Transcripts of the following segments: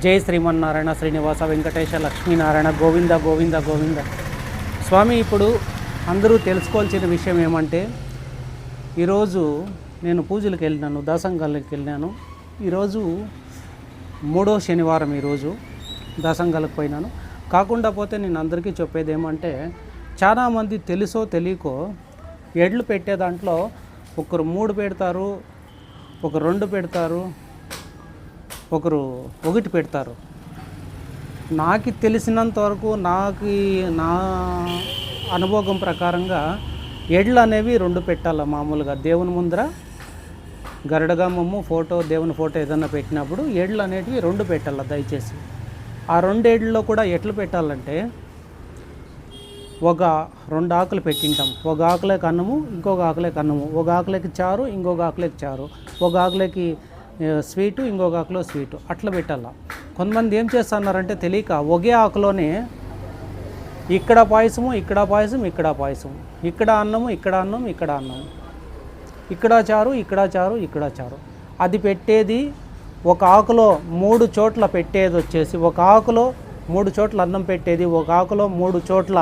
జై శ్రీమన్నారాయణ శ్రీనివాస వెంకటేశ లక్ష్మీనారాయణ గోవింద గోవింద గోవింద. స్వామి ఇప్పుడు అందరూ తెలుసుకోవాల్సిన విషయం ఏమంటే ఈరోజు నేను పూజలకు వెళ్ళినాను దాసంగాలకు వెళ్ళినాను. ఈరోజు మూడో శనివారం ఈరోజు దాసంగాలకు పోయినాను. కాకుండా పోతే నేను అందరికీ చెప్పేది ఏమంటే చాలామంది తెలుసో తెలియకో ఎడ్లు పెట్టే దాంట్లో ఒకరు మూడు పెడతారు ఒక రెండు పెడతారు ఒకరు ఒకటి పెడతారు. నాకు తెలిసినంత వరకు నాకు నా అనుభవం ప్రకారంగా ఎడ్లు అనేవి రెండు పెట్టాలి మామూలుగా. దేవుని ముందర గరుడగమ్మము ఫోటో దేవుని ఫోటో ఏదన్నా పెట్టినప్పుడు ఎడ్లు అనేటివి రెండు పెట్టాలి దయచేసి. ఆ రెండు ఏళ్ళలో కూడా ఎట్లు పెట్టాలంటే ఒక రెండు ఆకులు పెట్టింటాం. ఒక ఆకులకి అన్నము ఇంకొక ఆకులకి అన్నము. ఒక ఆకులకి చారు ఇంకొక ఆకులకి చారు. ఒక ఆకులకి స్వీటు ఇంకొక ఆకులో స్వీటు. అట్లా పెట్టాల. కొంతమంది ఏం చేస్తున్నారంటే తెలియక ఒకే ఆకులోనే ఇక్కడ పాయసము ఇక్కడ పాయసం ఇక్కడ పాయసం ఇక్కడ అన్నము ఇక్కడ అన్నం ఇక్కడ అన్నం ఇక్కడ చారు ఇక్కడ చారు ఇక్కడ చారు. అది పెట్టేది ఒక ఆకులో మూడు చోట్ల పెట్టేది వచ్చేసి ఒక ఆకులో మూడు చోట్ల అన్నం పెట్టేది ఒక ఆకులో మూడు చోట్ల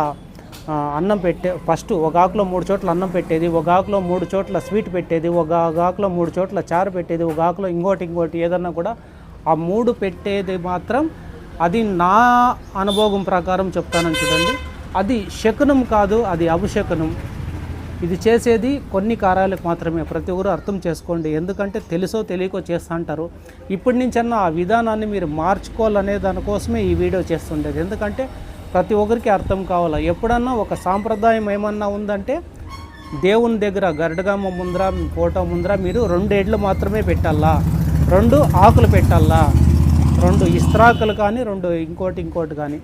అన్నం పెట్టే ఫస్ట్ ఒక ఆకులో మూడు చోట్ల అన్నం పెట్టేది ఒక ఆకులో మూడు చోట్ల స్వీట్ పెట్టేది ఒక ఆకులో మూడు చోట్ల చారు పెట్టేది ఒక ఆకులో ఇంకోటి ఇంకోటి ఏదన్నా కూడా ఆ మూడు పెట్టేది మాత్రం అది నా అనుభవం ప్రకారం చెప్తానని చూడండి. అది శకునం కాదు అది అభిశకునం. ఇది చేసేది కొన్ని కార్యాలకు మాత్రమే. ప్రతి ఒక్కరు అర్థం చేసుకోండి. ఎందుకంటే తెలుసో తెలియకో చేస్తూ అంటారు. ఇప్పటి నుంచన్నా ఆ విధానాన్ని మీరు మార్చుకోవాలనే దానికోసమే ఈ వీడియో చేస్తుండేది. ఎందుకంటే ప్రతి ఒక్కరికి అర్థం కావాలా? ఎప్పుడన్నా ఒక సాంప్రదాయం ఏమన్నా ఉందంటే దేవుని దగ్గర గరడగమ్మ ముందర ఫోటో ముందర మీరు రెండు ఎడ్లు మాత్రమే పెట్టాలా? రెండు ఆకులు పెట్టాలా? రెండు ఇస్త్రాకులు కానీ రెండు ఇంకోటి ఇంకోటి కానీ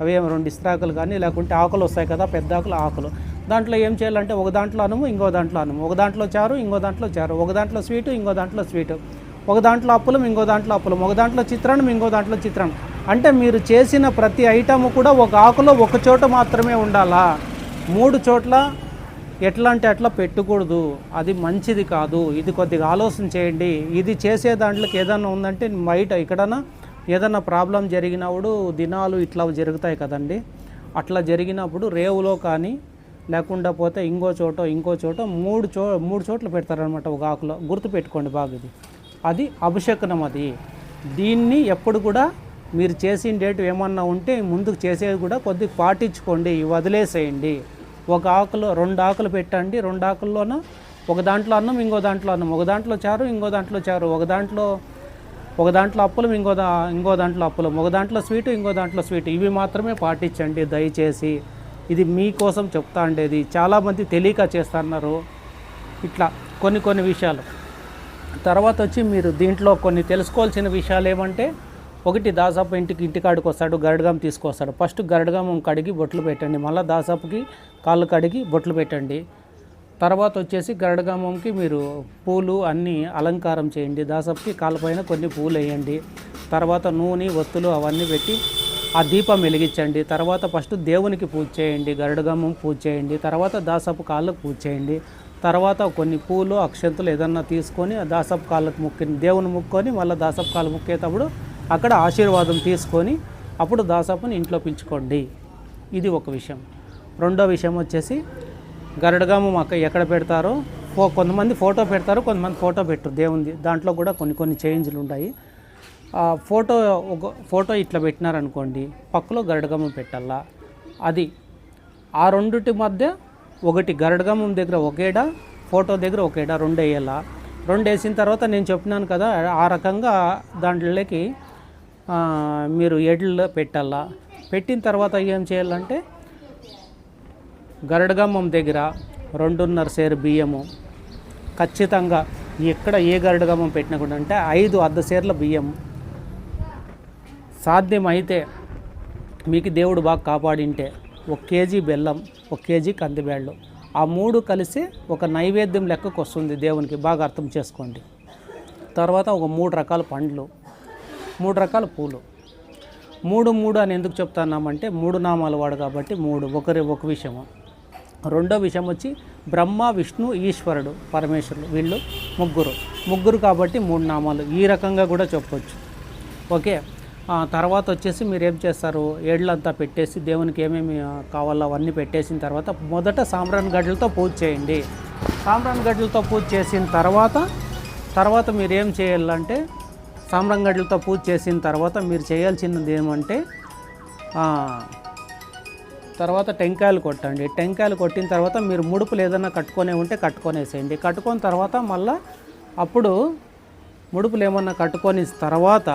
అవేం రెండు ఇస్త్రాకులు కానీ లేకుంటే ఆకులు వస్తాయి కదా పెద్ద ఆకులు ఆకులు. దాంట్లో ఏం చేయాలంటే ఒక దాంట్లో అనము ఇంకో దాంట్లో అనుము. ఒక దాంట్లో చారు ఇంకో దాంట్లో చారు. ఒక దాంట్లో స్వీటు ఇంకో దాంట్లో స్వీటు. ఒక దాంట్లో అప్పులం ఇంకో దాంట్లో అప్పులం. ఒక దాంట్లో చిత్రాన్నం ఇంకో దాంట్లో చిత్రాన్నం. అంటే మీరు చేసిన ప్రతి ఐటమ్ కూడా ఒక ఆకులో ఒక చోట మాత్రమే ఉండాలా? మూడు చోట్ల ఎట్లా అంటే అట్లా పెట్టకూడదు. అది మంచిది కాదు. ఇది కొద్దిగా ఆలోచన చేయండి. ఇది చేసే దాంట్లోకి ఏదైనా ఉందంటే బయట ఎక్కడన్నా ఏదైనా ప్రాబ్లం జరిగినప్పుడు దినాలు ఇట్లా జరుగుతాయి కదండి. అట్లా జరిగినప్పుడు రేవులో కానీ లేకుండా పోతే ఇంకో చోట ఇంకో చోట మూడు చో మూడు చోట్ల పెడతారనమాట ఒక ఆకులో. గుర్తుపెట్టుకోండి బాగా ఇది. అది అభిషేకనం అది. దీన్ని ఎప్పుడు కూడా మీరు చేసిన డేట్ ఏమన్నా ఉంటే ముందుకు చేసేది కూడా కొద్దిగా పాటించుకోండి వదిలేసేయండి. ఒక ఆకులో రెండు ఆకులు పెట్టండి రెండు ఆకుల్లోన ఒక దాంట్లో అన్నం ఇంకో దాంట్లో అన్నం. ఒక దాంట్లో చారు ఇంకో దాంట్లో చారు. ఒక దాంట్లో ఒక దాంట్లో అప్పులు ఇంకో దా ఇంకో దాంట్లో అప్పులు. ఒక దాంట్లో స్వీటు ఇంకో దాంట్లో స్వీట్. ఇవి మాత్రమే పాటించండి దయచేసి. ఇది మీకోసం చెప్తా ఉండేది. చాలామంది తెలియక చేస్తున్నారు. ఇట్లా కొన్ని కొన్ని విషయాలు. తర్వాత వచ్చి మీరు దీంట్లో కొన్ని తెలుసుకోవాల్సిన విషయాలు ఏమంటే ఒకటి దాసప్ప ఇంటికి ఇంటికాడికి వస్తాడు గరడగాం తీసుకొస్తాడు. ఫస్ట్ గరడగాం కడిగి బొట్లు పెట్టండి. మళ్ళీ దాసాపుకి కాళ్ళు కడిగి బొట్లు పెట్టండి. తర్వాత వచ్చేసి గరడగామంకి మీరు పూలు అన్నీ అలంకారం చేయండి. దాసప్పకి కాళ్ళపైన కొన్ని పూలు వేయండి. తర్వాత నూనె ఒత్తులు అవన్నీ పెట్టి ఆ దీపం వెలిగించండి. తర్వాత ఫస్ట్ దేవునికి పూజ చేయండి. గరుడగమ్మం పూజ చేయండి. తర్వాత దాసపు కాళ్ళకు పూజ చేయండి. తర్వాత కొన్ని పూలు అక్షంతులు ఏదన్నా తీసుకొని ఆ దాసపు కాళ్ళకు ముక్కి దేవుని ముక్కొని మళ్ళీ దాసపు కాళ్ళు ముక్కేటప్పుడు అక్కడ ఆశీర్వాదం తీసుకొని అప్పుడు దాసాపుని ఇంట్లో పిలుచుకోండి. ఇది ఒక విషయం. రెండో విషయం వచ్చేసి గరడగాము అక్క ఎక్కడ పెడతారో ఫో కొంతమంది ఫోటో పెడతారు కొంతమంది ఫోటో పెట్టరు. దేవుంది దాంట్లో కూడా కొన్ని కొన్ని చేంజ్లు ఉంటాయి. ఫోటో ఒక ఫోటో ఇట్లా పెట్టినారనుకోండి పక్కలో గరడగమం పెట్టాలా? అది. ఆ రెండుటి మధ్య ఒకటి గరడగమం దగ్గర ఒకేడా ఫోటో దగ్గర ఒకేడా రెండు వేయాలా రెండు వేసిన తర్వాత నేను చెప్పినాను కదా ఆ రకంగా దాంట్లోకి మీరు ఎడ్లలో పెట్టాలా? పెట్టిన తర్వాత ఏం చేయాలంటే గరడగమ్మం దగ్గర రెండున్నర సేరు బియ్యము. ఖచ్చితంగా ఎక్కడ ఏ గరడగమ్మం పెట్టినా కూడా అంటే ఐదు అర్ధ సేర్ల బియ్యం. సాధ్యమైతే మీకు దేవుడు బాగా కాపాడింటే ఒక కేజీ బెల్లం ఒక కేజీ కందిబేళ్ళు ఆ మూడు కలిసి ఒక నైవేద్యం లెక్కకు వస్తుంది దేవునికి బాగా అర్థం చేసుకోండి. తర్వాత ఒక మూడు రకాల పండ్లు. మూడు రకాల పూలు. మూడు మూడు అని ఎందుకు చెప్తున్నామంటే మూడు నామాలు వాడు కాబట్టి మూడు ఒకరి ఒక విషయము. రెండో విషయం వచ్చి బ్రహ్మ విష్ణు ఈశ్వరుడు పరమేశ్వరుడు వీళ్ళు ముగ్గురు. ముగ్గురు కాబట్టి మూడు నామాలు. ఈ రకంగా కూడా చెప్పొచ్చు. ఓకే? తర్వాత వచ్చేసి మీరు ఏం చేస్తారు? ఏళ్ళంతా పెట్టేసి దేవునికి ఏమేమి కావాలో అవన్నీ పెట్టేసిన తర్వాత మొదట సాంబ్రాన్ గడ్డలతో పూజ చేయండి. సాంబ్రాన్ గడ్డలతో పూజ చేసిన తర్వాత తర్వాత మీరు ఏం చేయాలంటే సామ్రంగడ్లతో పూజ చేసిన తర్వాత మీరు చేయాల్సినది ఏమంటే తర్వాత టెంకాయలు కొట్టండి. టెంకాయలు కొట్టిన తర్వాత మీరు ముడుపులు ఏదైనా కట్టుకొని ఉంటే కట్టుకొనేసేయండి. కట్టుకున్న తర్వాత మళ్ళా అప్పుడు ముడుపులు ఏమన్నా కట్టుకొని తర్వాత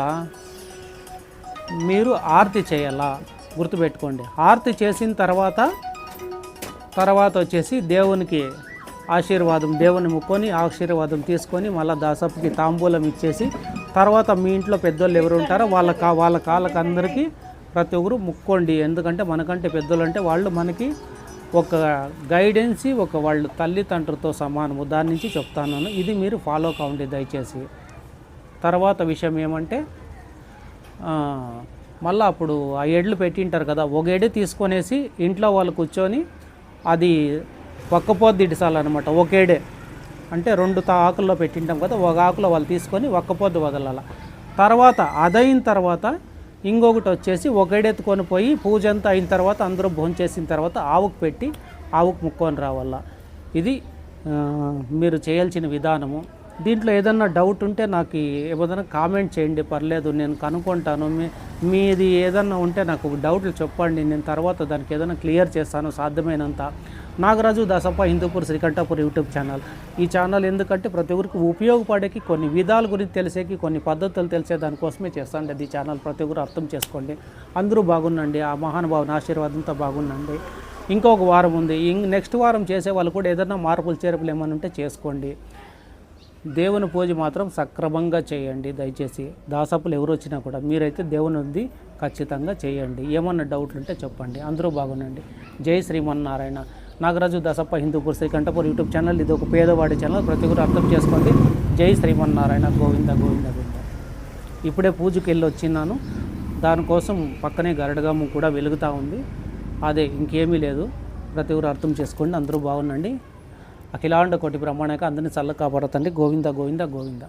మీరు ఆర్తి చేయాలా? గుర్తుపెట్టుకోండి. ఆర్తి చేసిన తర్వాత తర్వాత వచ్చేసి దేవునికి ఆశీర్వాదం దేవుని ముక్కొని ఆశీర్వాదం తీసుకొని మళ్ళీ దాసప్పకి తాంబూలం ఇచ్చేసి తర్వాత మీ ఇంట్లో పెద్దోళ్ళు ఎవరు ఉంటారో వాళ్ళ కా వాళ్ళ కాళ్ళకి అందరికీ ప్రతి ఒక్కరు ముక్కోండి. ఎందుకంటే మనకంటే పెద్దోళ్ళు అంటే వాళ్ళు మనకి ఒక గైడెన్సీ ఒక వాళ్ళు తల్లిదండ్రులతో సమానము. దాని నుంచి చెప్తాను. ఇది మీరు ఫాలో కావండి దయచేసి. తర్వాత విషయం ఏమంటే మళ్ళీ అప్పుడు ఆ ఎడ్లు పెట్టింటారు కదా ఒక ఎడి తీసుకొనేసి ఇంట్లో వాళ్ళు కూర్చొని అది పక్కపోద్దిడిసాలన్నమాట ఒక ఏడే. అంటే రెండు తా ఆకుల్లో పెట్టింటాం కదా ఒక ఆకులో వాళ్ళు తీసుకొని ఒక్కపోద్దు వదలాల. తర్వాత అదైన తర్వాత ఇంకొకటి వచ్చేసి ఒకడెత్తుకొని పోయి పూజ అంతా అయిన తర్వాత అందరూ భోంచేసిన తర్వాత ఆవుకు పెట్టి ఆవుకు ముక్కొని రావాల. ఇది మీరు చేయాల్సిన విధానము. దీంట్లో ఏదన్నా డౌట్ ఉంటే నాకు ఏదైనా కామెంట్ చేయండి పర్లేదు నేను కనుక్కుంటాను. మీ మీది ఏదన్నా ఉంటే నాకు డౌట్లు చెప్పండి. నేను తర్వాత దానికి ఏదైనా క్లియర్ చేస్తాను సాధ్యమైనంత. Nagaraju Dasappa Hindupur Srikanthapur YouTube channel. ఈ ఛానల్ ఎందుకంటే ప్రతి ఒక్కరికి ఉపయోగపడేకి కొన్ని విధాల గురించి తెలిసేకి కొన్ని పద్ధతులు తెలిసే దానికోసమే చేస్తాండి అది ఈ ఛానల్. ప్రతి ఒక్కరు అర్థం చేసుకోండి. అందరూ బాగుండండి. ఆ మహానుభావుని ఆశీర్వాదంతో బాగుండండి. ఇంకొక వారం ఉంది. నెక్స్ట్ వారం చేసే వాళ్ళు కూడా ఏదైనా మార్పులు చేర్పులు ఏమైనా ఉంటే చేసుకోండి. దేవుని పూజ మాత్రం సక్రమంగా చేయండి దయచేసి. దాసపులు ఎవరు వచ్చినా కూడా మీరైతే దేవుని ఉంది ఖచ్చితంగా చేయండి. ఏమన్నా డౌట్లు ఉంటే చెప్పండి. అందరూ బాగుండండి. జై Srimannarayana. Nagaraju Dasappa Hindupur Srikanthapur YouTube channel. ఇది ఒక పేదవాడి ఛానల్. ప్రతి ఒక్కరు అర్థం చేసుకోండి. జై శ్రీమన్నారాయణ గోవింద గోవింద గోవింద. ఇప్పుడే పూజకి వెళ్ళి వచ్చినాను దానికోసం పక్కనే గరడగమ్మ కూడా వెలుగుతూ ఉంది. అదే ఇంకేమీ లేదు. ప్రతి ఒక్కరు అర్థం చేసుకోండి. అందరూ బాగుండండి. అఖిలాండ కోటి బ్రహ్మాండక అందరినీ చల్ల కాపాడుతండి. గోవింద గోవింద గోవింద.